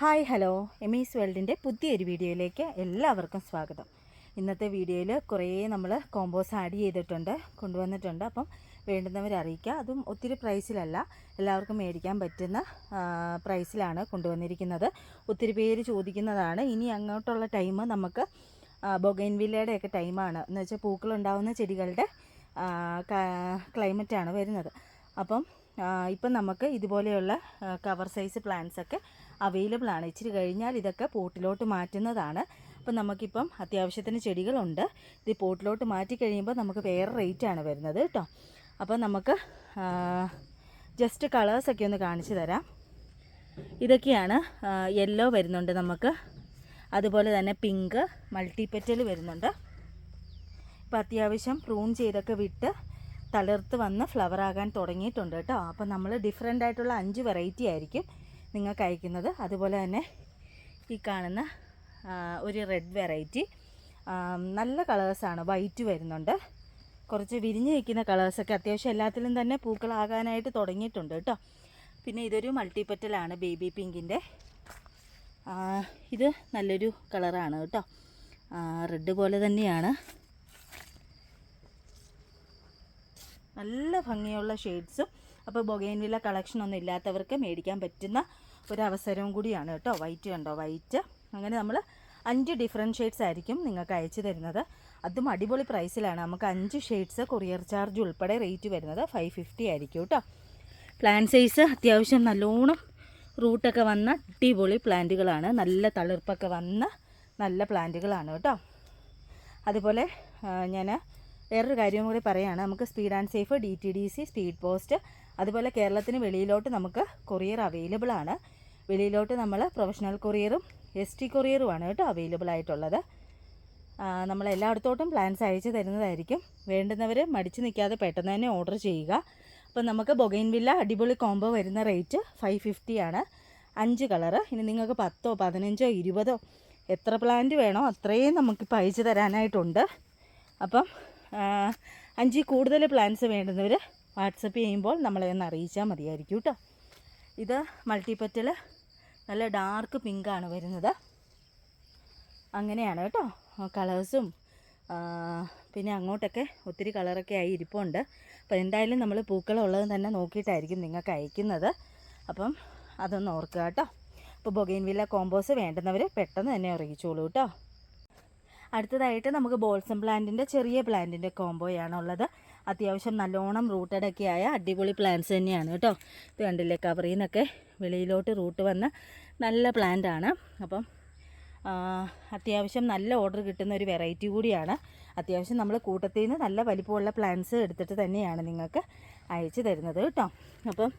Hi hello. എമീസ് വേൾഡിന്റെ പുതിയൊരു വീഡിയോയിലേക്ക് എല്ലാവർക്കും സ്വാഗതം. ഇന്നത്തെ വീഡിയോയിൽ കുറേ നമ്മൾ കോമ്പോസ് ആഡ് ചെയ്തിട്ടുണ്ട് കൊണ്ടുവന്നിട്ടുണ്ട്. അപ്പം വേണ്ടുന്നവരറിയിക്കുക അതും ഒത്തിരി പ്രൈസിലല്ല എല്ലാവർക്കും മേടിക്കാൻ പറ്റുന്ന പ്രൈസിലാണ് കൊണ്ടുവന്നിരിക്കുന്നത്. ഒത്തിരി പേര് ചോദിക്കുന്നതാണ് ഇനി അങ്ങോട്ടുള്ള ടൈം നമുക്ക് ബൊഗൈൻവില്ലയുടെ ഒക്കെ ടൈമാണ്. എന്ന് വെച്ചാൽ പൂക്കളുണ്ടാവുന്ന ചെടികളുടെ ക്ലൈമറ്റാണ് വരുന്നത്. അപ്പം ഇപ്പം നമുക്ക് ഇതുപോലെയുള്ള കവർ സൈസ് പ്ലാന്റ്സ് ഒക്കെ അവൈലബിൾ ആണ്. ഇച്ചിരി കഴിഞ്ഞാൽ ഇതൊക്കെ പോട്ടിലോട്ട് മാറ്റുന്നതാണ്. അപ്പം നമുക്കിപ്പം അത്യാവശ്യത്തിന് ചെടികളുണ്ട്. ഇത് പോട്ടിലോട്ട് മാറ്റി കഴിയുമ്പോൾ നമുക്ക് വേറെ റേറ്റാണ് വരുന്നത് കേട്ടോ. അപ്പം നമുക്ക് ജസ്റ്റ് കളേഴ്സൊക്കെ ഒന്ന് കാണിച്ചു തരാം. ഇതൊക്കെയാണ് യെല്ലോ വരുന്നുണ്ട് നമുക്ക്. അതുപോലെ തന്നെ പിങ്ക് മൾട്ടിപ്പറ്റൽ വരുന്നുണ്ട്. ഇപ്പോൾ അത്യാവശ്യം പ്രൂൺ ചെയ്തൊക്കെ വിട്ട് തളിർത്ത് വന്ന് ഫ്ലവർ തുടങ്ങിയിട്ടുണ്ട് കേട്ടോ. അപ്പോൾ നമ്മൾ ഡിഫറെന്റ് ആയിട്ടുള്ള അഞ്ച് വെറൈറ്റി ആയിരിക്കും. നിങ്ങൾക്ക് അയക്കുന്നത്. അതുപോലെ തന്നെ ഈ കാണുന്ന ഒരു റെഡ് വെറൈറ്റി നല്ല കളേഴ്സാണ് വൈറ്റ് വരുന്നുണ്ട്. കുറച്ച് വിരിഞ്ഞ് നിൽക്കുന്ന കളേഴ്സൊക്കെ അത്യാവശ്യം എല്ലാത്തിലും തന്നെ പൂക്കളാകാനായിട്ട് തുടങ്ങിയിട്ടുണ്ട് കേട്ടോ. പിന്നെ ഇതൊരു മൾട്ടിപ്പറ്റലാണ് ബേബി പിങ്കിന്റെ ഇത് നല്ലൊരു കളറാണ് കേട്ടോ. റെഡ് പോലെ തന്നെയാണ്. നല്ല ഭംഗിയുള്ള ഷെയ്ഡ്സും അപ്പോൾ ബൊഗൈൻവില്ല കളക്ഷൻ ഒന്നും ഇല്ലാത്തവർക്ക് മേടിക്കാൻ പറ്റുന്ന ഒരു അവസരവും കൂടിയാണ് കേട്ടോ. വൈറ്റ് കണ്ടോ? വൈറ്റ് അങ്ങനെ നമ്മൾ അഞ്ച് ഡിഫറെന്റ് ഷെയ്ഡ്സ് ആയിരിക്കും നിങ്ങൾക്ക് അയച്ചു തരുന്നത്. അതും അടിപൊളി പ്രൈസിലാണ് നമുക്ക് അഞ്ച് ഷെയ്ഡ്സ് കൊറിയർ ചാർജ് ഉൾപ്പെടെ റേറ്റ് വരുന്നത് ഫൈവ് ഫിഫ്റ്റി ആയിരിക്കും കേട്ടോ. പ്ലാന്റ് സൈസ് അത്യാവശ്യം നല്ലോണം റൂട്ടൊക്കെ വന്ന അടിപൊളി പ്ലാന്റുകളാണ് നല്ല തളിർപ്പൊക്കെ വന്ന നല്ല പ്ലാന്റുകളാണ് കേട്ടോ. അതുപോലെ ഞാൻ വേറൊരു കാര്യം കൂടി പറയുകയാണ് നമുക്ക് speed and safe D T D C speed post അതുപോലെ കേരളത്തിന് വെളിയിലോട്ട് നമുക്ക് കൊറിയർ അവൈലബിൾ ആണ്. വെളിയിലോട്ട് നമ്മൾ പ്രൊഫഷണൽ കൊറിയറും എസ് ടി കൊറിയറുമാണ് കേട്ടോ അവൈലബിൾ ആയിട്ടുള്ളത്. നമ്മൾ എല്ലായിടത്തോട്ടും പ്ലാൻസ് അയച്ചു തരുന്നതായിരിക്കും. വേണ്ടുന്നവർ മടിച്ചു നിൽക്കാതെ പെട്ടെന്ന് തന്നെ ഓർഡർ ചെയ്യുക. അപ്പോൾ നമുക്ക് ബൊഗൈൻവില്ല അടിപൊളി കോംബോ വരുന്ന റേറ്റ് ഫൈവ് ഫിഫ്റ്റി ആണ്. അഞ്ച് കളറ് ഇനി നിങ്ങൾക്ക് പത്തോ പതിനഞ്ചോ ഇരുപതോ എത്ര പ്ലാന്റ് വേണോ അത്രയും നമുക്കിപ്പോൾ അയച്ചു തരാനായിട്ടുണ്ട്. അപ്പം അഞ്ചിൽ കൂടുതൽ പ്ലാൻസ് വേണ്ടുന്നവർ വാട്സപ്പ് ചെയ്യുമ്പോൾ നമ്മളെ ഒന്ന് അറിയിച്ചാൽ മതിയായിരിക്കും കേട്ടോ. ഇത് മൾട്ടിപ്പറ്റൽ നല്ല ഡാർക്ക് പിങ്കാണ് വരുന്നത്. അങ്ങനെയാണ് കേട്ടോ. കളേഴ്സും പിന്നെ അങ്ങോട്ടൊക്കെ ഒത്തിരി കളറൊക്കെ ആയി ഇരിപ്പുണ്ട്. അപ്പോൾ എന്തായാലും നമ്മൾ പൂക്കളുള്ളത് തന്നെ നോക്കിയിട്ടായിരിക്കും നിങ്ങൾക്ക് അയക്കുന്നത്. അപ്പം അതൊന്ന് ഓർക്കുക കേട്ടോ. അപ്പോൾ ബൊഗൈൻവില്ല കോമ്പോസ് വേണ്ടുന്നവർ പെട്ടെന്ന് തന്നെ അറിയിച്ചോളൂ കേട്ടോ. അടുത്തതായിട്ട് നമുക്ക് ബോൾസം പ്ലാന്റിന്റെ ചെറിയ പ്ലാന്റിന്റെ കോംബോയാണ് ഉള്ളത്. അത്യാവശ്യം നല്ലോണം റൂട്ടഡൊക്കെ ആയ അടിപൊളി പ്ലാന്റ്സ് തന്നെയാണ് കേട്ടോ. ഇത് കണ്ടില്ലേ കവറിൽ നിന്നൊക്കെ വെളിയിലോട്ട് റൂട്ട് വന്ന നല്ല പ്ലാന്റ് ആണ്. അപ്പം അത്യാവശ്യം നല്ല ഓർഡർ കിട്ടുന്ന ഒരു വെറൈറ്റി കൂടിയാണ്. അത്യാവശ്യം നമ്മൾ കൂട്ടത്തിൽ നിന്ന് നല്ല വലിപ്പമുള്ള പ്ലാന്റ്സ് എടുത്തിട്ട് തന്നെയാണ് നിങ്ങൾക്ക് അയച്ചു തരുന്നത് കേട്ടോ. അപ്പം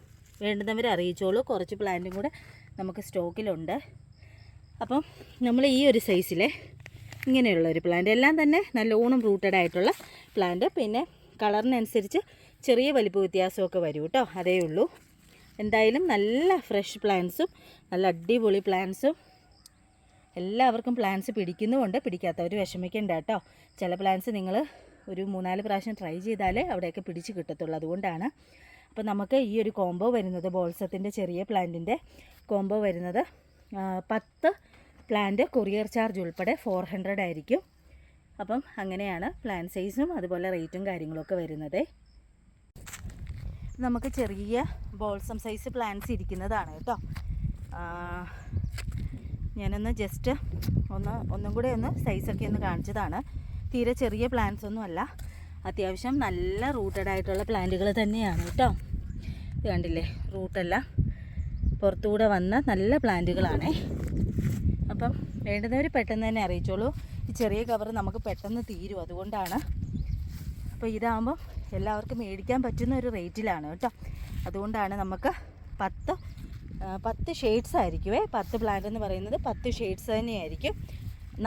വേണ്ടുന്നവർ അറിയിച്ചോളൂ. കുറച്ച് പ്ലാന്റും കൂടെ നമുക്ക് സ്റ്റോക്കിലുണ്ട് അപ്പം നമ്മൾ ഈ ഒരു സൈസിലെ ഇങ്ങനെയുള്ള ഒരു പ്ലാന്റ് എല്ലാം തന്നെ നല്ലോണം റൂട്ടഡ് ആയിട്ടുള്ള പ്ലാന്റ് പിന്നെ കളറിനനുസരിച്ച് ചെറിയ വലിപ്പ വ്യത്യാസമൊക്കെ വരും കേട്ടോ. അതേ ഉള്ളൂ. എന്തായാലും നല്ല ഫ്രഷ് പ്ലാന്റ്സും നല്ല അടിപൊളി പ്ലാന്റ്സും. എല്ലാവർക്കും പ്ലാന്റ്സ് പിടിക്കുന്നുമുണ്ട്. പിടിക്കാത്തവർ വിഷമിക്കേണ്ട കേട്ടോ. ചില പ്ലാന്റ്സ് നിങ്ങൾ ഒരു മൂന്നാൽ പ്രാവശ്യം ട്രൈ ചെയ്താലേ അവിടെയൊക്കെ പിടിച്ച് കിട്ടത്തുള്ളൂ. അതുകൊണ്ടാണ്. അപ്പോൾ നമുക്ക് ഈ ഒരു കോംബോ വരുന്നത് ബോൾസത്തിന്റെ ചെറിയ പ്ലാന്റിന്റെ കോംബോ വരുന്നത് പത്ത് പ്ലാന്റ് കൊറിയർ ചാർജ് ഉൾപ്പെടെ ഫോർ ഹൺഡ്രഡ് ആയിരിക്കും. അപ്പം അങ്ങനെയാണ് പ്ലാൻ സൈസും അതുപോലെ റേറ്റും കാര്യങ്ങളൊക്കെ വരുന്നത്. നമുക്ക് ചെറിയ ബോൾസം സൈസ് പ്ലാന്റ്സ് ഇരിക്കുന്നതാണ് കേട്ടോ. ഞാനൊന്ന് ജസ്റ്റ് ഒന്ന് ഒന്നും കൂടെ ഒന്ന് സൈസൊക്കെ ഒന്ന് കാണിച്ചതാണ്. തീരെ ചെറിയ പ്ലാന്റ്സ് ഒന്നും അല്ല. അത്യാവശ്യം നല്ല റൂട്ടഡ് ആയിട്ടുള്ള പ്ലാന്റുകൾ തന്നെയാണ് കേട്ടോ. ഇത് കണ്ടില്ലേ? റൂട്ടല്ല പുറത്തുകൂടെ വന്ന നല്ല പ്ലാന്റുകളാണേ അപ്പം വേണ്ടുന്നവർ പെട്ടെന്ന് തന്നെ അറിയിച്ചോളൂ. ഈ ചെറിയ കവർ നമുക്ക് പെട്ടെന്ന് തീരും അതുകൊണ്ടാണ്. അപ്പോൾ ഇതാകുമ്പോൾ എല്ലാവർക്കും മേടിക്കാൻ പറ്റുന്ന ഒരു റേറ്റിലാണ് കേട്ടോ. അതുകൊണ്ടാണ് നമുക്ക് പത്ത് പത്ത് ഷെയ്ഡ്സ് ആയിരിക്കുമേ പത്ത് പ്ലാന്റ് എന്ന് പറയുന്നത് പത്ത് ഷെയ്ഡ്സ് തന്നെയായിരിക്കും.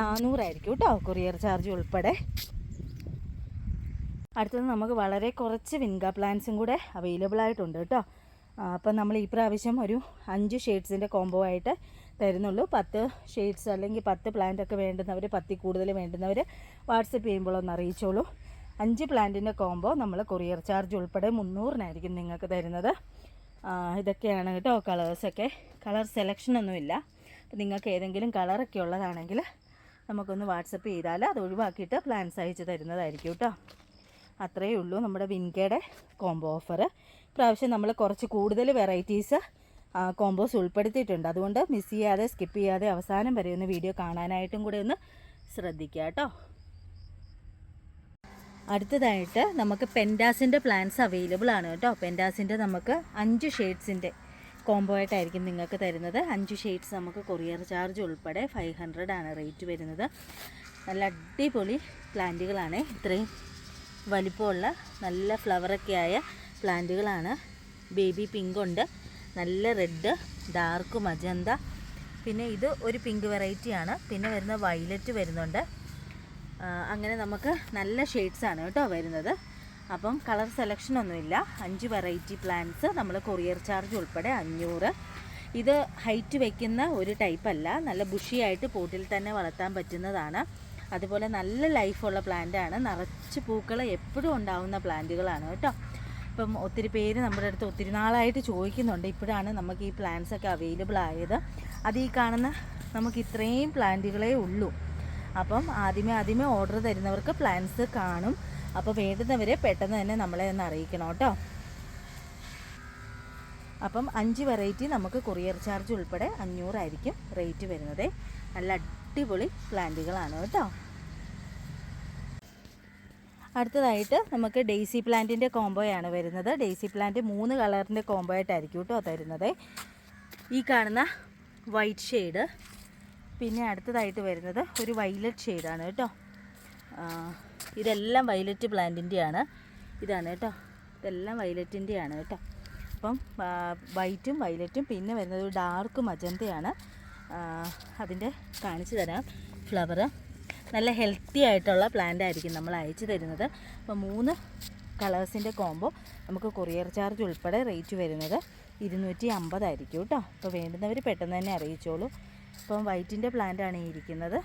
നാനൂറായിരിക്കും കേട്ടോ കൊറിയർ ചാർജ് ഉൾപ്പെടെ. അടുത്തത് നമുക്ക് വളരെ കുറച്ച് വിൻഗ പ്ലാന്റ്സും കൂടെ അവൈലബിൾ ആയിട്ടുണ്ട് കേട്ടോ. അപ്പം നമ്മൾ ഈ പ്രാവശ്യം ഒരു അഞ്ച് ഷെയ്ഡ്സിന്റെ കോംബോ ആയിട്ട് തരുന്നുള്ളൂ. പത്ത് ഷെയ്ഡ്സ് അല്ലെങ്കിൽ പത്ത് പ്ലാന്റ് ഒക്കെ വേണ്ടുന്നവർ പത്തിൽ കൂടുതൽ വേണ്ടുന്നവർ വാട്സപ്പ് ചെയ്യുമ്പോൾ ഒന്ന് അറിയിച്ചോളൂ. അഞ്ച് പ്ലാന്റിന്റെ കോംബോ നമ്മൾ കൊറിയർ ചാർജ് ഉൾപ്പെടെ മുന്നൂറിനായിരിക്കും നിങ്ങൾക്ക് തരുന്നത്. ഇതൊക്കെയാണ് കേട്ടോ കളേഴ്സൊക്കെ കളർ സെലക്ഷൻ ഒന്നുമില്ല നിങ്ങൾക്ക് ഏതെങ്കിലും കളറൊക്കെ ഉള്ളതാണെങ്കിൽ നമുക്കൊന്ന് വാട്സപ്പ് ചെയ്താൽ അത് ഒഴിവാക്കിയിട്ട് പ്ലാൻസ് അയച്ച് തരുന്നതായിരിക്കും കേട്ടോ. അത്രയേ ഉള്ളൂ നമ്മുടെ വിൻകയുടെ കോംബോ ഓഫർ പ്രാവശ്യം നമ്മൾ കുറച്ച് കൂടുതൽ വെറൈറ്റീസ് കോംബോസ് ഉൾപ്പെടുത്തിയിട്ടുണ്ട്. അതുകൊണ്ട് മിസ് ചെയ്യാതെ സ്കിപ്പ് ചെയ്യാതെ അവസാനം വരെ ഒന്ന് വീഡിയോ കാണാനായിട്ടും കൂടെ ഒന്ന് ശ്രദ്ധിക്കുക കേട്ടോ. അടുത്തതായിട്ട് നമുക്ക് പെൻഡാസിന്റെ പ്ലാൻസ് അവൈലബിൾ ആണ് കേട്ടോ. പെൻഡാസിന്റെ നമുക്ക് അഞ്ച് ഷെയ്ഡ്സിന്റെ കോംബോ ആയിട്ടായിരിക്കും നിങ്ങൾക്ക് തരുന്നത്. അഞ്ച് ഷെയ്ഡ്സ് നമുക്ക് കൊറിയർ ചാർജ് ഉൾപ്പെടെ ഫൈവ് ഹൺഡ്രഡ് ആണ് റേറ്റ് വരുന്നത്. നല്ല അടിപൊളി പ്ലാന്റുകളാണ്. ഇത്രയും വലിപ്പമുള്ള നല്ല ഫ്ലവറൊക്കെ ആയ പ്ലാന്റുകളാണ്. ബേബി പിങ്ക് ഉണ്ട്. നല്ല റെഡ് ഡാർക്ക് മജന്ത. പിന്നെ ഇത് ഒരു പിങ്ക് വെറൈറ്റിയാണ് പിന്നെ വരുന്ന വയലറ്റ് വരുന്നുണ്ട്. അങ്ങനെ നമുക്ക് നല്ല ഷെയ്ഡ്സ് ആണ് കേട്ടോ വരുന്നത്. അപ്പം കളർ സെലക്ഷൻ ഒന്നുമില്ല. അഞ്ച് വെറൈറ്റി പ്ലാന്റ്സ് നമ്മൾ കൊറിയർ ചാർജ് ഉൾപ്പെടെ അഞ്ഞൂറ്. ഇത് ഹൈറ്റ് വയ്ക്കുന്ന ഒരു ടൈപ്പ് അല്ല. നല്ല ബുഷിയായിട്ട് പോട്ടിൽ തന്നെ വളർത്താൻ പറ്റുന്നതാണ്. അതുപോലെ നല്ല ലൈഫുള്ള പ്ലാന്റാണ് നിറച്ച് പൂക്കൾ എപ്പോഴും ഉണ്ടാവുന്ന പ്ലാന്റുകളാണ് കേട്ടോ. ഇപ്പം ഒത്തിരി പേര് നമ്മുടെ അടുത്ത് ഒത്തിരി നാളായിട്ട് ചോദിക്കുന്നുണ്ട്. ഇപ്പോഴാണ് നമുക്ക് ഈ പ്ലാന്റ്സ് ഒക്കെ അവൈലബിൾ ആയത്. അത് ഈ കാണുന്ന നമുക്ക് ഇത്രയും പ്ലാന്റുകളേ ഉള്ളൂ. അപ്പം ആദ്യമേ ആദ്യമേ ഓർഡർ തരുന്നവർക്ക് പ്ലാന്റ്സ് കാണും. അപ്പോൾ വേണ്ടുന്നവരെ പെട്ടെന്ന് തന്നെ നമ്മളെ ഒന്ന് അറിയിക്കണം കേട്ടോ. അപ്പം അഞ്ച് വെറൈറ്റി നമുക്ക് കൊറിയർ ചാർജ് ഉൾപ്പെടെ അഞ്ഞൂറായിരിക്കും റേറ്റ് വരുന്നത്. നല്ല അടിപൊളി പ്ലാന്റുകളാണ് കേട്ടോ. അടുത്തതായിട്ട് നമുക്ക് ഡെയ്സി പ്ലാന്റിന്റെ കോംബോയാണ് വരുന്നത്. ഡെയ്സി പ്ലാന്റ് മൂന്ന് കളറിന്റെ കോംബോ ആയിട്ടായിരിക്കും കേട്ടോ തരുന്നത്. ഈ കാണുന്ന വൈറ്റ് ഷെയ്ഡ്. പിന്നെ അടുത്തതായിട്ട് വരുന്നത് ഒരു വൈലറ്റ് ഷെയ്ഡാണ് കേട്ടോ. ഇതെല്ലാം വൈലറ്റ് പ്ലാന്റിന്റെയാണ് ഇതാണ് കേട്ടോ. ഇതെല്ലാം വൈലറ്റിന്റെയാണ് കേട്ടോ. അപ്പം വൈറ്റും വൈലറ്റും പിന്നെ വരുന്നത് ഒരു ഡാർക്ക് മജന്തയാണ് അതിന്റെ കാണിച്ചു തരാം. ഫ്ലവർ നല്ല ഹെൽത്തി ആയിട്ടുള്ള പ്ലാന്റ് ആയിരിക്കും നമ്മൾ അയച്ചു തരുന്നത്. അപ്പോൾ മൂന്ന് കളേഴ്സിന്റെ കോംബോ നമുക്ക് കൊറിയർ ചാർജ് ഉൾപ്പെടെ റേറ്റ് വരുന്നത് ഇരുന്നൂറ്റി അമ്പതായിരിക്കും കേട്ടോ. അപ്പോൾ വേണ്ടുന്നവർ പെട്ടെന്ന് തന്നെ അറിയിച്ചോളൂ. ഇപ്പം വൈറ്റിന്റെ പ്ലാന്റാണ് ആണ് ഇരിക്കുന്നത്.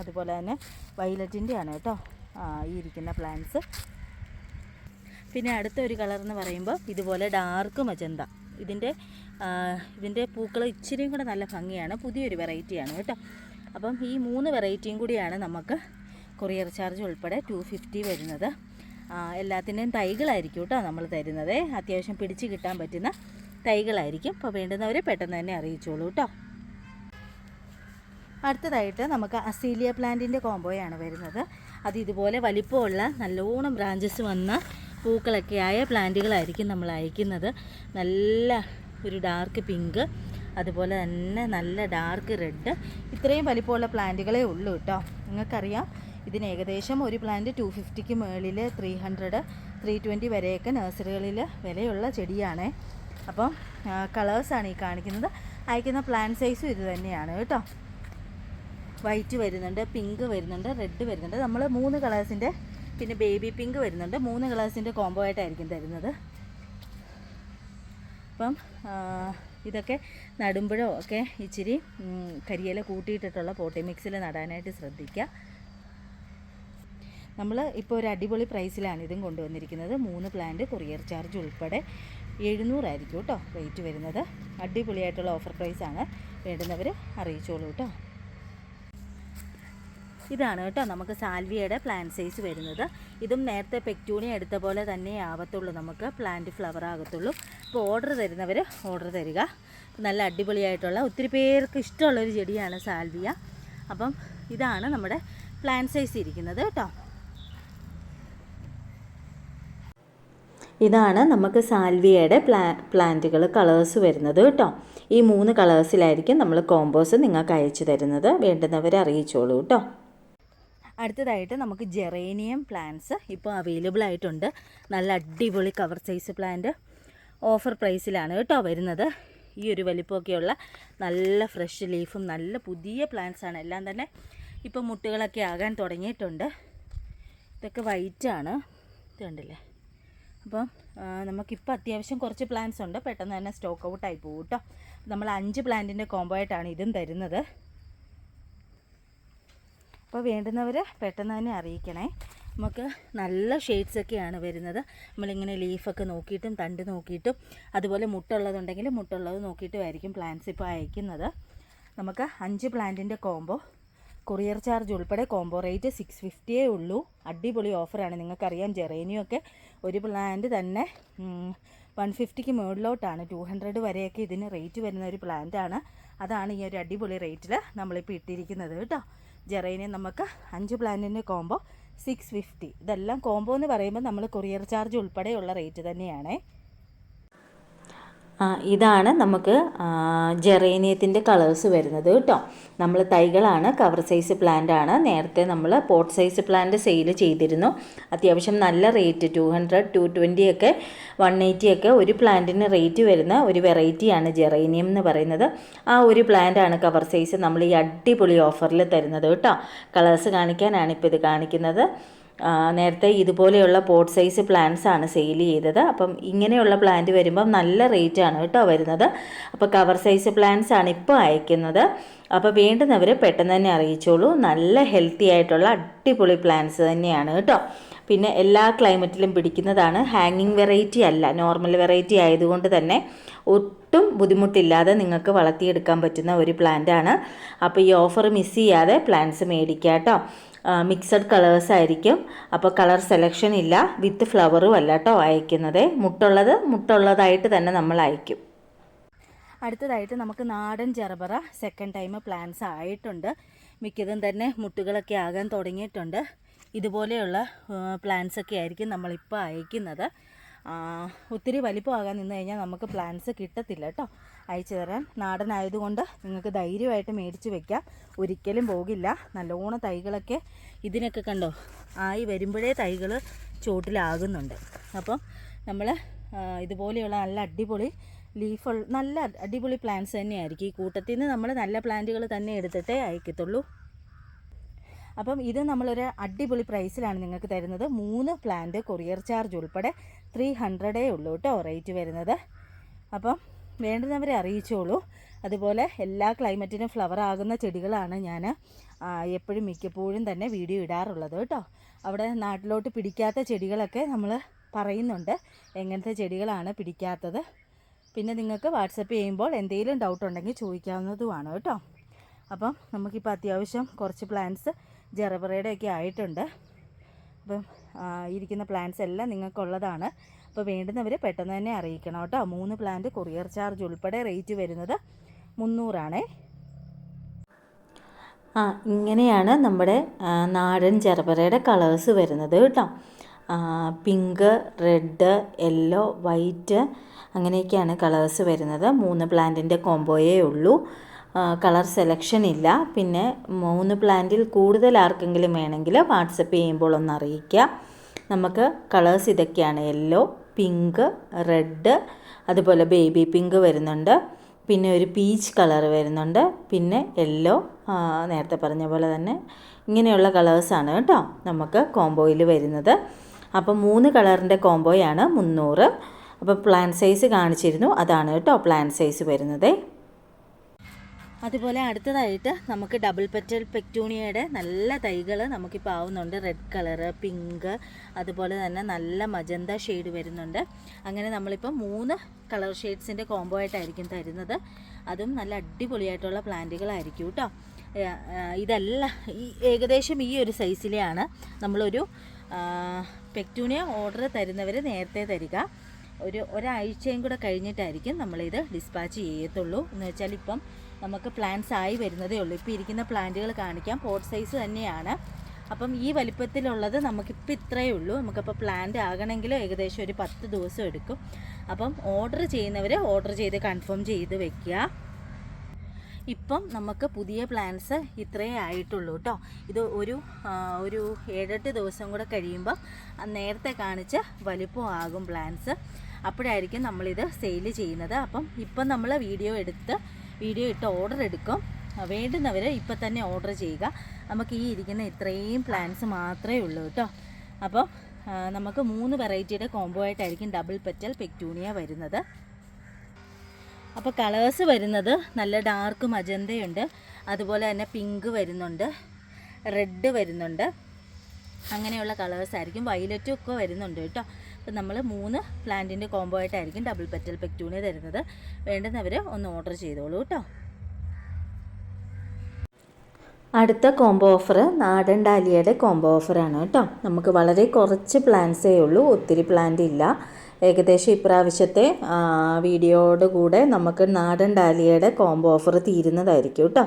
അതുപോലെ തന്നെ വൈലറ്റിന്റെ ആണ് കേട്ടോ ഈ ഇരിക്കുന്ന പ്ലാന്റ്സ് പിന്നെ അടുത്ത ഒരു കളർ എന്ന് പറയുമ്പോൾ ഇതുപോലെ ഡാർക്ക് മജന്ത ഇതിന്റെ ഇതിന്റെ പൂക്കൾ ഇച്ചിരിയും കൂടെ നല്ല ഭംഗിയാണ്. പുതിയൊരു വെറൈറ്റിയാണ് കേട്ടോ. അപ്പം ഈ മൂന്ന് വെറൈറ്റിയും കൂടിയാണ് നമുക്ക് കൊറിയർ ചാർജ് ഉൾപ്പെടെ ടു ഫിഫ്റ്റി വരുന്നത്. എല്ലാത്തിന്റെയും തൈകളായിരിക്കും കേട്ടോ നമ്മൾ തരുന്നത്. അത്യാവശ്യം പിടിച്ച് കിട്ടാൻ പറ്റുന്ന തൈകളായിരിക്കും. അപ്പോൾ വേണ്ടുന്നവർ പെട്ടെന്ന് തന്നെ അറിയിച്ചോളൂ കേട്ടോ. അടുത്തതായിട്ട് നമുക്ക് അസീലിയ പ്ലാന്റിന്റെ കോംബോയാണ് വരുന്നത്. അത് ഇതുപോലെ വലിപ്പമുള്ള നല്ലോണം ബ്രാഞ്ചസ് വന്ന പൂക്കളൊക്കെ ആയ പ്ലാന്റുകളായിരിക്കും നമ്മൾ അയക്കുന്നത്. നല്ല ഒരു ഡാർക്ക് പിങ്ക് അതുപോലെ തന്നെ നല്ല ഡാർക്ക് റെഡ് ഇത്രയും വലിപ്പമുള്ള പ്ലാന്റുകളേ ഉള്ളൂ കേട്ടോ. നിങ്ങൾക്കറിയാം ഇതിന് ഏകദേശം ഒരു പ്ലാന്റ് ടു ഫിഫ്റ്റിക്ക് മുകളിൽ ത്രീ ഹൺഡ്രഡ് ത്രീ ട്വന്റി വരെയൊക്കെ നഴ്സറികളിൽ വിലയുള്ള ചെടിയാണ്. അപ്പം കളേഴ്സാണ് ഈ കാണിക്കുന്നത്. അയക്കുന്ന പ്ലാന്റ് സൈസും ഇത് തന്നെയാണ് കേട്ടോ. വൈറ്റ് വരുന്നുണ്ട് പിങ്ക് വരുന്നുണ്ട് റെഡ് വരുന്നുണ്ട്. നമ്മൾ മൂന്ന് കളേഴ്സിന്റെ പിന്നെ ബേബി പിങ്ക് വരുന്നുണ്ട്. മൂന്ന് കളേഴ്സിന്റെ കോംബോ ആയിട്ടായിരിക്കും തരുന്നത്. അപ്പം ഇതൊക്കെ നടുമ്പോഴോ ഒക്കെ ഇച്ചിരി കരിയില കൂട്ടിയിട്ടിട്ടുള്ള പോട്ടി മിക്സിൽ നടാനായിട്ട് ശ്രദ്ധിക്കുക നമ്മൾ ഇപ്പോൾ ഒരു അടിപൊളി പ്രൈസിലാണ് ഇതും കൊണ്ടുവന്നിരിക്കുന്നത്. മൂന്ന് പ്ലാന്റ് കൊറിയർ ചാർജ് ഉൾപ്പെടെ എഴുന്നൂറായിരിക്കും കേട്ടോ റേറ്റ് വരുന്നത്. അടിപൊളിയായിട്ടുള്ള ഓഫർ പ്രൈസാണ് വേണ്ടുന്നവർ അറിയിച്ചോളൂ കേട്ടോ ഇതാണ് കേട്ടോ നമുക്ക് സാൽവിയയുടെ പ്ലാന്റ് സൈസ് വരുന്നത്. ഇതും നേരത്തെ പെക്ടൂണി എടുത്ത പോലെ തന്നെ ആവത്തുള്ളൂ നമുക്ക്. പ്ലാന്റ് ഫ്ലവർ ആകത്തുള്ളൂ. അപ്പോൾ ഓർഡർ തരുന്നവർ ഓർഡർ തരിക. നല്ല അടിപൊളിയായിട്ടുള്ള ഒത്തിരി പേർക്ക് ഇഷ്ടമുള്ളൊരു ചെടിയാണ് സാൽവിയ. അപ്പം ഇതാണ് നമ്മുടെ പ്ലാന്റ് സൈസ് ഇരിക്കുന്നത് കേട്ടോ. ഇതാണ് നമുക്ക് സാൽവിയയുടെ പ്ലാ പ്ലാന്റുകൾ കളേഴ്സ് വരുന്നത് കേട്ടോ. ഈ മൂന്ന് കളേഴ്സിലായിരിക്കും നമ്മൾ കോമ്പോസ് നിങ്ങൾക്ക് അയച്ചു തരുന്നത്. വേണ്ടുന്നവരെ അറിയിച്ചോളൂ കേട്ടോ. അടുത്തതായിട്ട് നമുക്ക് ജെറേനിയം പ്ലാന്റ്സ് ഇപ്പോൾ അവൈലബിൾ ആയിട്ടുണ്ട്. നല്ല അടിപൊളി കവർ സൈസ് പ്ലാന്റ് ഓഫർ പ്രൈസിലാണ് കേട്ടോ വരുന്നത്. ഈ ഒരു വലിപ്പമൊക്കെയുള്ള നല്ല ഫ്രഷ് ലീഫും നല്ല പുതിയ പ്ലാന്റ്സാണ് എല്ലാം തന്നെ ഇപ്പോൾ മുട്ടുകളൊക്കെ ആകാൻ തുടങ്ങിയിട്ടുണ്ട്. ഇതൊക്കെ വൈറ്റാണ് ഇതുണ്ടല്ലേ? അപ്പം നമുക്കിപ്പോൾ അത്യാവശ്യം കുറച്ച് പ്ലാന്റ്സ് ഉണ്ട്. പെട്ടെന്ന് തന്നെ സ്റ്റോക്ക് ഔട്ടായി പോകും കേട്ടോ. നമ്മൾ അഞ്ച് പ്ലാന്റിന്റെ കോംബോ ആയിട്ടാണ് ഇതും തരുന്നത്. അപ്പോൾ വേണ്ടുന്നവർ പെട്ടെന്ന് തന്നെ അറിയിക്കണേ. നമുക്ക് നല്ല ഷെയ്ഡ്സ് ഒക്കെയാണ് വരുന്നത്. നമ്മളിങ്ങനെ ലീഫൊക്കെ നോക്കിയിട്ടും തണ്ട് നോക്കിയിട്ടും അതുപോലെ മുട്ടുള്ളതുണ്ടെങ്കിൽ മുട്ടുള്ളത് നോക്കിയിട്ടും ആയിരിക്കും പ്ലാന്റ്സ് ഇപ്പോൾ അയക്കുന്നത്. നമുക്ക് അഞ്ച് പ്ലാന്റിന്റെ കോംബോ കൊറിയർ ചാർജ് ഉൾപ്പെടെ കോംബോ റേറ്റ് സിക്സ് ഫിഫ്റ്റിയേ ഉള്ളൂ. അടിപൊളി ഓഫറാണ് നിങ്ങൾക്കറിയാം ജെറേനിയൊക്കെ ഒരു പ്ലാന്റ് തന്നെ വൺ ഫിഫ്റ്റിക്ക് മുകളിലോട്ടാണ്. ടു ഹൺഡ്രഡ് വരെയൊക്കെ ഇതിന് റേറ്റ് വരുന്ന ഒരു പ്ലാന്റാണ് അതാണ് ഈ ഒരു അടിപൊളി റേറ്റിൽ നമ്മളിപ്പോൾ ഇട്ടിരിക്കുന്നത് കേട്ടോ. ജെറേനി നമുക്ക് അഞ്ച് പ്ലാന്റിന്റെ കോംബോ സിക്സ് ഫിഫ്റ്റി ഇതെല്ലാം കോംബോ എന്ന് പറയുമ്പോൾ നമ്മൾ കൊറിയർ ചാർജ് ഉൾപ്പെടെയുള്ള റേറ്റ് തന്നെയാണേ. ഇതാണ് നമുക്ക് ജെറേനിയത്തിന്റെ കളേഴ്സ് വരുന്നത് കേട്ടോ. നമ്മൾ തൈകളാണ് കവർ സൈസ് പ്ലാന്റ് ആണ് നേരത്തെ നമ്മൾ പോട്ട് സൈസ് പ്ലാന്റ് സെയിൽ ചെയ്തിരുന്നു. അത്യാവശ്യം നല്ല rate two hundred two twenty ഒക്കെ വൺ എയ്റ്റി ഒക്കെ ഒരു പ്ലാന്റിന് റേറ്റ് വരുന്ന ഒരു വെറൈറ്റിയാണ് ജെറേനിയം എന്ന് പറയുന്നത്. ആ ഒരു പ്ലാന്റ് ആണ് കവർ സൈസ് നമ്മൾ ഈ അടിപൊളി ഓഫറിൽ തരുന്നത് കേട്ടോ. കളേഴ്സ് കാണിക്കാനാണ് ഇപ്പോൾ ഇത് കാണിക്കുന്നത്. നേരത്തെ ഇതുപോലെയുള്ള പോട്ട് സൈസ് പ്ലാന്റ്സ് ആണ് സെയിൽ ചെയ്തത്. അപ്പം ഇങ്ങനെയുള്ള പ്ലാന്റ് വരുമ്പം നല്ല റേറ്റ് ആണ് കേട്ടോ വരുന്നത്. അപ്പോൾ കവർ സൈസ് പ്ലാന്റ്സ് ആണ് ഇപ്പോൾ അയക്കുന്നത്. അപ്പോൾ വേണ്ടുന്നവർ പെട്ടെന്ന് തന്നെ അറിയിച്ചോളൂ. നല്ല ഹെൽത്തി ആയിട്ടുള്ള അടിപൊളി പ്ലാന്റ്സ് തന്നെയാണ് കേട്ടോ. പിന്നെ എല്ലാ ക്ലൈമറ്റിലും പിടിക്കുന്നതാണ്. ഹാങ്ങിങ് വെറൈറ്റി അല്ല നോർമൽ വെറൈറ്റി ആയതുകൊണ്ട് തന്നെ ഒട്ടും ബുദ്ധിമുട്ടില്ലാതെ നിങ്ങൾക്ക് വളർത്തിയെടുക്കാൻ പറ്റുന്ന ഒരു പ്ലാന്റ് ആണ്. അപ്പോൾ ഈ ഓഫർ മിസ് ചെയ്യാതെ പ്ലാന്റ്സ് മേടിക്കാം കേട്ടോ മിക്സഡ് കളേഴ്സ് ആയിരിക്കും. അപ്പോൾ കളർ സെലക്ഷൻ ഇല്ല. വിത്ത് ഫ്ലവറും അല്ല കേട്ടോ അയക്കുന്നത്. മുട്ടുള്ളത് മുട്ടുള്ളതായിട്ട് തന്നെ നമ്മൾ അയക്കും. അടുത്തതായിട്ട് നമുക്ക് നാടൻ ചെറുപറ സെക്കൻഡ് ടൈം പ്ലാന്റ്സ് ആയിട്ടുണ്ട്. മിക്കതും തന്നെ മുട്ടുകളൊക്കെ ആകാൻ തുടങ്ങിയിട്ടുണ്ട്. ഇതുപോലെയുള്ള പ്ലാന്റ്സ് ഒക്കെ ആയിരിക്കും നമ്മളിപ്പോൾ അയക്കുന്നത്. ഒത്തിരി വലിപ്പമാകാൻ നിന്ന് കഴിഞ്ഞാൽ നമുക്ക് പ്ലാന്റ്സ് കിട്ടത്തില്ല കേട്ടോ അയച്ചു തരാൻ നാടനായതുകൊണ്ട് നിങ്ങൾക്ക് ധൈര്യമായിട്ട് മേടിച്ച് വെക്കാം. ഒരിക്കലും പോകില്ല. നല്ലോണം തൈകളൊക്കെ ഇതിനൊക്കെ കണ്ടോ ആയി വരുമ്പോഴേ തൈകൾ ചുവട്ടിലാകുന്നുണ്ട്. അപ്പം നമ്മൾ ഇതുപോലെയുള്ള നല്ല അടിപൊളി ലീഫ് നല്ല അടിപൊളി പ്ലാന്റ്സ് തന്നെയായിരിക്കും. ഈ കൂട്ടത്തിൽ നിന്ന് നമ്മൾ നല്ല പ്ലാന്റുകൾ തന്നെ എടുത്തിട്ടേ അയക്കത്തുള്ളൂ. അപ്പം ഇത് നമ്മളൊരു അടിപൊളി പ്രൈസിലാണ് നിങ്ങൾക്ക് തരുന്നത്. മൂന്ന് പ്ലാന്റ് കൊറിയർ ചാർജ് ഉൾപ്പെടെ ത്രീ ഹൺഡ്രഡേ ഉള്ളൂ കേട്ടോ റേറ്റ് വരുന്നത്. അപ്പം വേണ്ടുന്നവരെ അറിയിച്ചോളൂ. അതുപോലെ എല്ലാ ക്ലൈമറ്റിനും ഫ്ലവർ ആകുന്ന ചെടികളാണ് ഞാൻ എപ്പോഴും മിക്കപ്പോഴും തന്നെ വീഡിയോ ഇടാറുള്ളത് കേട്ടോ. അവിടെ നാട്ടിലോട്ട് പിടിക്കാത്ത ചെടികളൊക്കെ നമ്മൾ പറയുന്നുണ്ട്. എങ്ങനത്തെ ചെടികളാണ് പിടിക്കാത്തത്. പിന്നെ നിങ്ങൾക്ക് വാട്സപ്പ് ചെയ്യുമ്പോൾ എന്തെങ്കിലും ഡൗട്ട് ഉണ്ടെങ്കിൽ ചോദിക്കാവുന്നതുമാണ് കേട്ടോ. അപ്പം നമുക്കിപ്പോൾ അത്യാവശ്യം കുറച്ച് പ്ലാന്റ്സ് ജെറബറയുടെ ഒക്കെ ആയിട്ടുണ്ട്. അപ്പം ഇരിക്കുന്ന പ്ലാന്റ്സ് എല്ലാം നിങ്ങൾക്കുള്ളതാണ്. അപ്പോൾ വേണ്ടുന്നവർ പെട്ടെന്ന് തന്നെ അറിയിക്കണം കേട്ടോ. മൂന്ന് പ്ലാന്റ് കൊറിയർ ചാർജ് ഉൾപ്പെടെ റേറ്റ് വരുന്നത് മുന്നൂറാണേ. ആ ഇങ്ങനെയാണ് നമ്മുടെ നാടൻ ചെറുപറയുടെ കളേഴ്സ് വരുന്നത് കേട്ടോ. പിങ്ക് റെഡ് യെല്ലോ വൈറ്റ് അങ്ങനെയൊക്കെയാണ് കളേഴ്സ് വരുന്നത്. മൂന്ന് പ്ലാന്റിന്റെ കോംബോയേ ഉള്ളൂ. കളർ സെലക്ഷൻ ഇല്ല. പിന്നെ മൂന്ന് പ്ലാന്റിൽ കൂടുതൽ ആർക്കെങ്കിലും വേണമെങ്കിൽ വാട്സപ്പ് ചെയ്യുമ്പോൾ ഒന്ന് അറിയിക്കുക നമുക്ക് കളേഴ്സ് ഇതൊക്കെയാണ്. യെല്ലോ പിങ്ക് റെഡ് അതുപോലെ ബേബി പിങ്ക് വരുന്നുണ്ട്. പിന്നെ ഒരു പീച്ച് കളർ വരുന്നുണ്ട്. പിന്നെ യെല്ലോ നേരത്തെ പറഞ്ഞ പോലെ തന്നെ ഇങ്ങനെയുള്ള കളേഴ്സാണ് കേട്ടോ നമുക്ക് കോംബോയിൽ വരുന്നത്. അപ്പോൾ മൂന്ന് കളറിന്റെ കോംബോയാണ് മുന്നൂറ്. അപ്പോൾ പ്ലാൻ സൈസ് കാണിച്ചിരുന്നു. അതാണ് കേട്ടോ പ്ലാൻ സൈസ് വരുന്നത്. അതുപോലെ അടുത്തതായിട്ട് നമുക്ക് ഡബിൾ പെറ്റൽ പെക്ടൂണിയയുടെ നല്ല തൈകൾ നമുക്കിപ്പോൾ ആവുന്നുണ്ട്. റെഡ് കളറ് പിങ്ക് അതുപോലെ തന്നെ നല്ല മജന്ത ഷെയ്ഡ് വരുന്നുണ്ട്. അങ്ങനെ നമ്മളിപ്പോൾ മൂന്ന് കളർ ഷെയ്ഡ്സിന്റെ കോംബോ ആയിട്ടായിരിക്കും തരുന്നത്. അതും നല്ല അടിപൊളിയായിട്ടുള്ള പ്ലാന്റുകളായിരിക്കും കേട്ടോ ഇതെല്ലാം ഈ ഏകദേശം ഈ ഒരു സൈസിലെയാണ് നമ്മളൊരു പെക്ടൂണിയ ഓർഡർ തരുന്നവർ നേരത്തെ തരിക. ഒരു ഒരാഴ്ചയും കൂടെ കഴിഞ്ഞിട്ടായിരിക്കും നമ്മളിത് ഡിസ്പാച്ച് ചെയ്യത്തുള്ളൂ. എന്ന് വെച്ചാൽ ഇപ്പം നമുക്ക് പ്ലാന്റ്സ് ആയി വരുന്നതേ ഉള്ളൂ. ഇപ്പോൾ ഇരിക്കുന്ന പ്ലാന്റുകൾ കാണിക്കാം. പോട്ട് സൈസ് തന്നെയാണ്. അപ്പം ഈ വലിപ്പത്തിലുള്ളത് നമുക്കിപ്പോൾ ഇത്രയേ ഉള്ളൂ. നമുക്കപ്പോൾ പ്ലാന്റ് ആകണമെങ്കിൽ ഏകദേശം ഒരു പത്ത് ദിവസം എടുക്കും. അപ്പം ഓർഡർ ചെയ്യുന്നവർ ഓർഡർ ചെയ്ത് കൺഫേം ചെയ്ത് വെക്കുക. ഇപ്പം നമുക്ക് പുതിയ പ്ലാൻസ് ഇത്രയേ ആയിട്ടുള്ളൂ കേട്ടോ ഇത് ഒരു ഒരു ഏഴെട്ട് ദിവസം കൂടെ കഴിയുമ്പോൾ നേരത്തെ നേരത്തെ കാണിച്ച വലിപ്പമാകും പ്ലാൻസ് അപ്പോഴായിരിക്കും നമ്മളിത് സെയിൽ ചെയ്യുന്നത്. അപ്പം ഇപ്പം നമ്മൾ വീഡിയോ എടുത്ത് വീഡിയോ ഇട്ട് ഓർഡർ എടുക്കും. വേണ്ടുന്നവർ ഇപ്പം തന്നെ ഓർഡർ ചെയ്യുക. നമുക്ക് ഈ ഇരിക്കുന്ന ഇത്രയും പ്ലാൻസ് മാത്രമേ ഉള്ളൂ കേട്ടോ. അപ്പോൾ നമുക്ക് മൂന്ന് വെറൈറ്റിയുടെ കോംബോ ആയിട്ടായിരിക്കും ഡബിൾ പെറ്റൽ പെക്ടൂണിയ വരുന്നത്. അപ്പോൾ കളേഴ്സ് വരുന്നത് നല്ല ഡാർക്ക് മജന്തയുണ്ട് അതുപോലെ തന്നെ പിങ്ക് വരുന്നുണ്ട്. റെഡ് വരുന്നുണ്ട്. അങ്ങനെയുള്ള കളേഴ്സ് ആയിരിക്കും. വയലറ്റും ഒക്കെ വരുന്നുണ്ട് കേട്ടോ. അപ്പം നമ്മൾ മൂന്ന് പ്ലാന്റിന്റെ കോംബോ ആയിട്ടായിരിക്കും ഡബിൾ പെറ്റൽ പെക്ടൂണി തരുന്നത്. വേണ്ടുന്നവർ ഒന്ന് ഓർഡർ ചെയ്തോളൂ കേട്ടോ അടുത്ത കോംബോ ഓഫർ നാടൻ ഡാലിയയുടെ കോംബോ ഓഫറാണ് കേട്ടോ നമുക്ക് വളരെ കുറച്ച് പ്ലാന്റ്സേ ഉള്ളൂ ഒത്തിരി പ്ലാന്റ് ഇല്ല. ഏകദേശം ഇപ്രാവശ്യത്തെ വീഡിയോയോട് കൂടെ നമുക്ക് നാടൻ ഡാലിയയുടെ കോംബോ ഓഫർ തീരുന്നതായിരിക്കും കേട്ടോ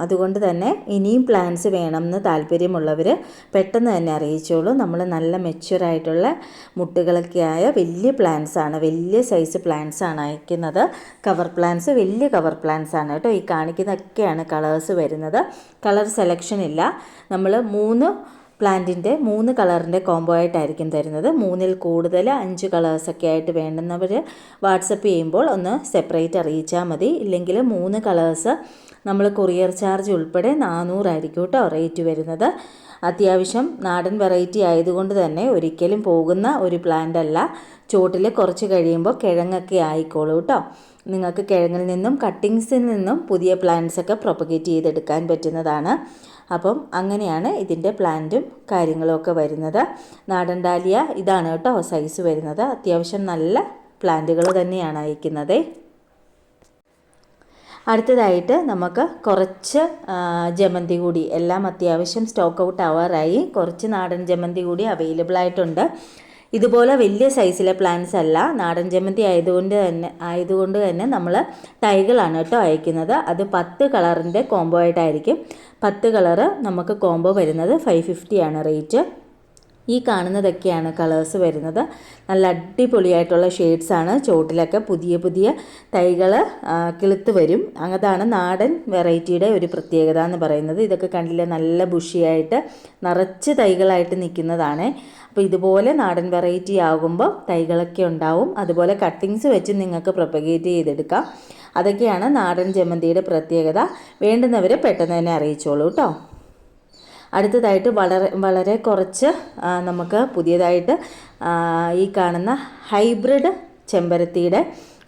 അതുകൊണ്ട് തന്നെ ഇനിയും പ്ലാൻസ് വേണമെന്ന് താല്പര്യമുള്ളവർ പെട്ടെന്ന് തന്നെ അറിയിച്ചോളൂ. നമ്മൾ നല്ല മെച്യൂറായിട്ടുള്ള മുട്ടുകളൊക്കെ ആയ വലിയ പ്ലാന്റ്സ് ആണ് വലിയ സൈസ് പ്ലാന്റ്സ് ആണ് അയക്കുന്നത്. കവർ പ്ലാന്റ്സ് വലിയ കവർ പ്ലാന്റ്സ് ആണ് കേട്ടോ. ഈ കാണിക്കുന്നതൊക്കെയാണ് കളേഴ്സ് വരുന്നത്. കളർ സെലക്ഷൻ ഇല്ല. നമ്മൾ മൂന്ന് പ്ലാന്റിന്റെ മൂന്ന് കളറിന്റെ കോംബോ ആയിട്ടായിരിക്കും തരുന്നത്. മൂന്നിൽ കൂടുതൽ അഞ്ച് കളേഴ്സൊക്കെ ആയിട്ട് വേണ്ടുന്നവർ വാട്സപ്പ് ചെയ്യുമ്പോൾ ഒന്ന് സെപ്പറേറ്റ് അറിയിച്ചാൽ മതി. ഇല്ലെങ്കിൽ മൂന്ന് കളേഴ്സ് നമ്മൾ കൊറിയർ ചാർജ് ഉൾപ്പെടെ നാനൂറായിരിക്കും കേട്ടോ റേറ്റ് വരുന്നത്. അത്യാവശ്യം നാടൻ വെറൈറ്റി ആയതുകൊണ്ട് തന്നെ ഒരിക്കലും പോകുന്ന ഒരു പ്ലാന്റ് അല്ല. ചോട്ടിൽ കുറച്ച് കഴിയുമ്പോൾ കിഴങ്ങൊക്കെ ആയിക്കോളൂ കേട്ടോ. നിങ്ങൾക്ക് കിഴങ്ങിൽ നിന്നും കട്ടിങ്സിൽ നിന്നും പുതിയ പ്ലാന്റ്സ് ഒക്കെ പ്രൊപ്പഗേറ്റ് ചെയ്തെടുക്കാൻ പറ്റുന്നതാണ്. അപ്പം അങ്ങനെയാണ് ഇതിന്റെ പ്ലാന്റും കാര്യങ്ങളും ഒക്കെ വരുന്നത്. നാടൻ ഡാലിയ ഇതാണ് കേട്ടോ സൈസ് വരുന്നത്. അത്യാവശ്യം നല്ല പ്ലാന്റുകൾ തന്നെയാണ് അയക്കുന്നത്. അടുത്തതായിട്ട് നമുക്ക് കുറച്ച് ജമന്തി കൂടി എല്ലാം അത്യാവശ്യം സ്റ്റോക്ക് ഔട്ട് ആവാറായി. കുറച്ച് നാടൻ ജമന്തി കൂടി അവൈലബിൾ ആയിട്ടുണ്ട്. ഇതുപോലെ വലിയ സൈസിലെ പ്ലാന്റ്സ് അല്ല. നാടൻ ജമന്തി ആയതുകൊണ്ട് തന്നെ ആയതുകൊണ്ട് തന്നെ നമ്മൾ തൈകളാണ് കേട്ടോ അയക്കുന്നത്. അത് പത്ത് കളറിന്റെ കോംബോ ആയിട്ടായിരിക്കും. പത്ത് കളറ് നമുക്ക് കോംബോ വരുന്നത് ഫൈവ് ഫിഫ്റ്റിയാണ് റേറ്റ് ഈ കാണുന്നതൊക്കെയാണ് കളേഴ്സ് വരുന്നത്. നല്ല അടിപൊളിയായിട്ടുള്ള ഷെയ്ഡ്സാണ് ചോട്ടിലൊക്കെ പുതിയ പുതിയ തൈകൾ കിളുത്ത് വരും. അതാണ് നാടൻ വെറൈറ്റിയുടെ ഒരു പ്രത്യേകത എന്ന് പറയുന്നത്. ഇതൊക്കെ കണ്ടില്ലേ? നല്ല ബുഷിയായിട്ട് നിറച്ച് തൈകളായിട്ട് നിൽക്കുന്നതാണ്. അപ്പോൾ ഇതുപോലെ നാടൻ വെറൈറ്റി ആകുമ്പോൾ തൈകളൊക്കെ ഉണ്ടാവും. അതുപോലെ കട്ടിങ്സ് വെച്ച് നിങ്ങൾക്ക് പ്രൊപ്പഗേറ്റ് ചെയ്തെടുക്കാം. അതൊക്കെയാണ് നാടൻ ജമന്തിയുടെ പ്രത്യേകത. വേണ്ടുന്നവർ പെട്ടെന്ന് തന്നെ അറിയിച്ചോളൂ കേട്ടോ അടുത്തതായിട്ട് വളരെ വളരെ കുറച്ച് നമുക്ക് പുതിയതായിട്ട് ഈ കാണുന്ന ഹൈബ്രിഡ് ചെമ്പരത്തിയുടെ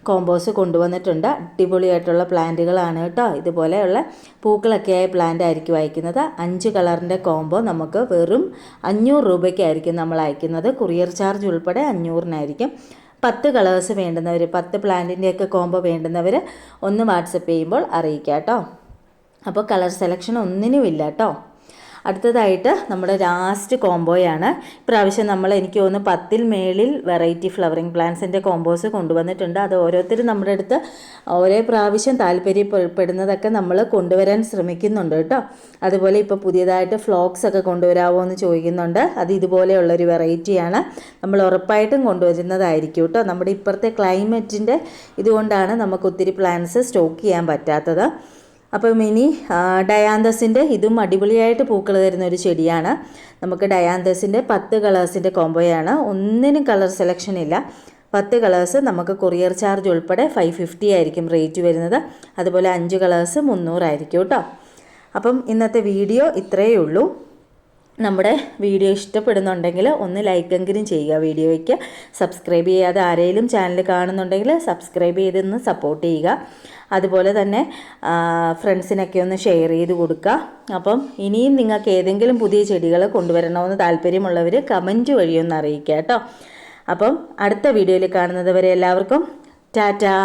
കോമ്പോസ് കൊണ്ടുവന്നിട്ടുണ്ട്. അടിപൊളിയായിട്ടുള്ള പ്ലാന്റുകളാണ് കേട്ടോ. ഇതുപോലെയുള്ള പൂക്കളൊക്കെ ആയ പ്ലാന്റ് ആയിരിക്കും അയക്കുന്നത്. അഞ്ച് കളറിന്റെ കോംബോ നമുക്ക് വെറും അഞ്ഞൂറ് രൂപയ്ക്കായിരിക്കും നമ്മൾ അയക്കുന്നത്. കൊറിയർ ചാർജ് ഉൾപ്പെടെ അഞ്ഞൂറിനായിരിക്കും. പത്ത് കളേഴ്സ് വേണ്ടുന്നവർ പത്ത് പ്ലാന്റിന്റെയൊക്കെ കോംബോ വേണ്ടുന്നവർ ഒന്ന് വാട്സപ്പ് ചെയ്യുമ്പോൾ അറിയിക്കാം കേട്ടോ. അപ്പോൾ കളർ സെലക്ഷൻ ഒന്നിനും ഇല്ല കേട്ടോ. അടുത്തതായിട്ട് നമ്മുടെ ലാസ്റ്റ് കോംബോയാണ് ഇപ്രാവശ്യം നമ്മൾ എനിക്ക് തോന്നുന്നു പത്തിൽ മേളിൽ വെറൈറ്റി ഫ്ലവറിങ് പ്ലാന്റ്സിന്റെ കോംബോസ് കൊണ്ടുവന്നിട്ടുണ്ട്. അത് ഓരോരുത്തരും നമ്മുടെ അടുത്ത് ഓരോ പ്രാവശ്യം താല്പര്യപ്പെടുന്നതൊക്കെ നമ്മൾ കൊണ്ടുവരാൻ ശ്രമിക്കുന്നുണ്ട് കേട്ടോ. അതുപോലെ ഇപ്പോൾ പുതിയതായിട്ട് ഫ്ലോക്സ് ഒക്കെ കൊണ്ടുവരാമോ എന്ന് ചോദിക്കുന്നുണ്ട്. അത് ഇതുപോലെയുള്ളൊരു വെറൈറ്റിയാണ് നമ്മൾ ഉറപ്പായിട്ടും കൊണ്ടുവരുന്നതായിരിക്കും കേട്ടോ. നമ്മുടെ ഇപ്പോഴത്തെ ക്ലൈമറ്റിന്റെ ഇതുകൊണ്ടാണ് നമുക്ക് ഒത്തിരി പ്ലാന്റ്സ് സ്റ്റോക്ക് ചെയ്യാൻ പറ്റാത്തത്. അപ്പം ഇനി ഡയാന്തസിന്റെ ഇതും അടിപൊളിയായിട്ട് പൂക്കൾ തരുന്ന ഒരു ചെടിയാണ്. നമുക്ക് ഡയാന്തസിന്റെ പത്ത് കളേഴ്സിന്റെ കോംബോയാണ്. ഒന്നിനും കളർ സെലക്ഷൻ ഇല്ല. പത്ത് കളേഴ്സ് നമുക്ക് കൊറിയർ ചാർജ് ഉൾപ്പെടെ ഫൈവ് ഫിഫ്റ്റി ആയിരിക്കും റേറ്റ് വരുന്നത്. അതുപോലെ അഞ്ച് കളേഴ്സ് മുന്നൂറായിരിക്കും കേട്ടോ. അപ്പം ഇന്നത്തെ വീഡിയോ ഇത്രയേ ഉള്ളൂ. നമ്മുടെ വീഡിയോ ഇഷ്ടപ്പെടുന്നുണ്ടെങ്കിൽ ഒന്ന് ലൈക്കെങ്കിലും ചെയ്യുക. വീഡിയോയ്ക്ക് സബ്സ്ക്രൈബ് ചെയ്യാതെ ആരെങ്കിലും ചാനൽ കാണുന്നുണ്ടെങ്കിൽ സബ്സ്ക്രൈബ് ചെയ്തൊന്ന് സപ്പോർട്ട് ചെയ്യുക. അതുപോലെ തന്നെ ഫ്രണ്ട്സിനൊക്കെ ഒന്ന് ഷെയർ ചെയ്ത് കൊടുക്കുക. അപ്പം ഇനിയും നിങ്ങൾക്ക് ഏതെങ്കിലും പുതിയ ചെടികൾ കൊണ്ടുവരണമെന്ന് താല്പര്യമുള്ളവർ കമന്റ് വഴി ഒന്ന് അറിയിക്കുക കേട്ടോ. അപ്പം അടുത്ത വീഡിയോയിൽ കാണുന്നത് വരെ എല്ലാവർക്കും ടാറ്റാ!